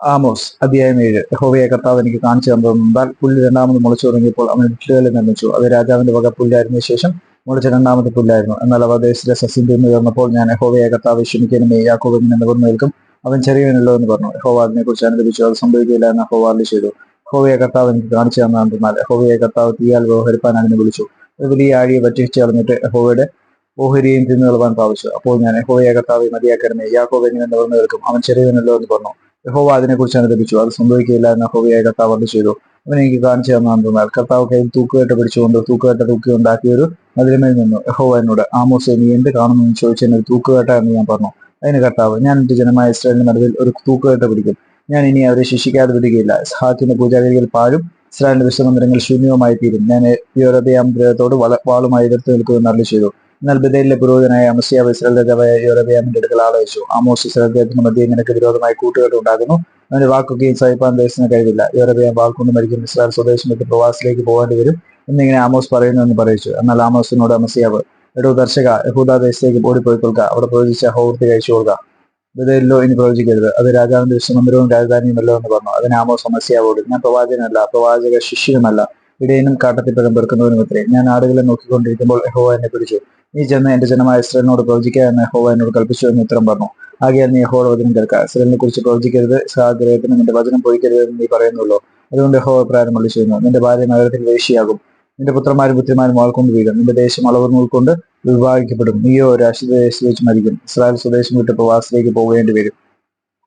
Amos അധ്യായം ഏഴ്. യഹോവയെ കർത്താവ് എനിക്ക് കാണിച്ചു തന്നതെന്നാൽ പുല്ല് രണ്ടാമത് മുളച്ചു തുടങ്ങിയപ്പോൾ അവൻ വിട്ടുകളിൽ നിർമ്മിച്ചു. അത് രാജാവിന്റെ വക പുല്ലായിരുന്ന ശേഷം മുളച്ച രണ്ടാമത്തെ പുല്ലായിരുന്നു. എന്നാൽ അവ ദേശത്തിലെ സസ്യം തിന്നു തീർന്നപ്പോൾ ഞാൻ യഹോവയെ കർത്താവ് ക്ഷമിക്കണമേ യാക്കോബിനെ നിവർന്നു നിൽക്കും അവൻ ചെറിയവനല്ലോ എന്ന് പറഞ്ഞു. യഹോവ അതിനെക്കുറിച്ച് അനുദപിച്ചു അത് സംഭവിക്കില്ല എന്ന് യഹോവ ചെയ്തു. യഹോവയെ കർത്താവ് എനിക്ക് കാണിച്ചു തന്നാൽ യഹോവയെ കർത്താവ് തീയാൽ വ്യവഹരിപ്പാൻ അതിനെ വിളിച്ചു. ഒരു വലിയ ആഴിയെ പറ്റിച്ചു കളഞ്ഞിട്ട് യഹോവയുടെ ഓഹരിയും തിന്നു കളവാൻ അപ്പോൾ ഞാൻ യഹോവയെ കർത്താവ് മതിയാക്കരുമേ യാക്കോബിനെ നിവർന്നു നിൽക്കും അവൻ ചെറിയവനല്ലോ എന്ന് പറഞ്ഞു. യഹോവ അതിനെക്കുറിച്ച് അനുദപിച്ചു അത് സംഭവിക്കില്ല എന്ന് യഹോവയായ കർത്താവ് അത് ചെയ്തു. അവൻ എനിക്ക് കാണിച്ചു തന്നാൽ കർത്താവ് കയ്യിൽ തൂക്കുകെട്ട് പിടിച്ചുകൊണ്ട് തൂക്കുകെട്ട തൂക്കി ഉണ്ടാക്കിയ ഒരു മതിലുമേൽ നിന്നു. യഹോവ എന്നോട് ആമോസ് നീ എന്ത് കാണുന്നു? എന്ന് ചോദിച്ചതിന് തൂക്കുകെട്ട എന്ന് ഞാൻ പറഞ്ഞു. അതിന് കർത്താവ് ഞാൻ എന്റെ ജനമായ ഇസ്രായേലിന്റെ നടുവിൽ ഒരു തൂക്കുകെട്ട് പിടിക്കും. ഞാൻ ഇനി അവരെ ശിക്ഷിക്കാതെ വിടുകയില്ല. സഹാക്കിന്റെ പൂജാഗിരികൾ പാഴും ഇസ്രായേലിന്റെ വിശ്വമന്ദിരങ്ങൾ ശൂന്യവുമായി തീരും ഞാൻ യോരതയാം ഗ്രഹത്തോട് വള വാളുമായി എതിർത്ത് നിൽക്കുമെന്ന് അറിയിച്ചു എന്നാൽ ബദലിലെ പുരോഹിതനായ അമസിയാവ് ഇസ്രായേൽ രാജാവായ യോരബിയാമിന്റെ അടുക്കൽ ആളയച്ചു. ആമോസ് ഇസ്രായേൽ രാജ്യത്തിന് മധ്യേ നിനക്ക് വിരോധമായി കൂട്ടുകെട്ട് ഉണ്ടാകുന്നു അവന്റെ വാക്കുകയും സഹിപ്പാൻ ദേശത്തിന് കഴിവില്ല. യോരബിയാം വാൾകൊണ്ട് മരിക്കും. ഇസ്രായേൽ സ്വദേശം വിട്ട് പ്രവാസിലേക്ക് പോകേണ്ടി വരും എന്നിങ്ങനെ ആമോസ് പറയുന്നു എന്ന് പറയിച്ചു. എന്നാൽ ആമോസിനോട് അമസിയാവ് എടോ ദർശക യഹൂദ ദേശത്തേക്ക് ഓടിപ്പോയിക്കൊള്ളുക അവിടെ പ്രവചിച്ച ഹോർത്തി കഴിച്ചു കൊടുക്കുക ബദലിലോ ഇനി പ്രവചിക്കരുത്. അത് രാജാവിന്റെ വിശ്വമന്ദിരവും രാജധാനിയുമല്ലോ എന്ന് പറഞ്ഞു. അതിന് ആമോസ് അമസിയാവോട് ഞാൻ പ്രവാചകനല്ല പ്രവാചക ശിഷ്യനുമല്ല. ഇടയനും കാട്ടത്തിപ്പഴം പെറുക്കുന്നവനും അത്രേ ഞാൻ ആടുകളെ നോക്കിക്കൊണ്ടിരിക്കുമ്പോൾ യഹോവ എന്നെ പിടിച്ചു. നീ ചെന്ന് എന്റെ ജനമായ ഇസ്രേലിനോട് പ്രവചിക്കുക എന്ന് യഹോവ എന്നോട് കൽപ്പിച്ചു എന്ന് ഉത്തരം പറഞ്ഞു. ആകയാൽ നീ യഹോയുടെ വചനം കേൾക്കുക. ഇസ്രേലിനെ കുറിച്ച് പ്രവചിക്കരുത്. സാഗ്രഹത്തിന് നിന്റെ വചനം പോയിക്കരുത് എന്ന് നീ പറയുന്നുള്ളൂ. അതുകൊണ്ട് യഹോവ പ്രാരം ചെയ്യുന്നു നിന്റെ ഭാര്യ നഗരത്തിൽ വേശിയാകും നിന്റെ പുത്രന്മാരും പുത്രിമാരും വാൾക്കൊണ്ട് വീഴും. നിന്റെ ദേശം അളവ് നൂൽക്കൊണ്ട് വിഭാഗിക്കപ്പെടും. നീയോ അശുദ്ധ ദേശത്ത് വെച്ച് മരിക്കും. ഇസ്രായേൽ സ്വദേശം വിട്ട് പ്രവാസത്തിലേക്ക് പോകേണ്ടി വരും.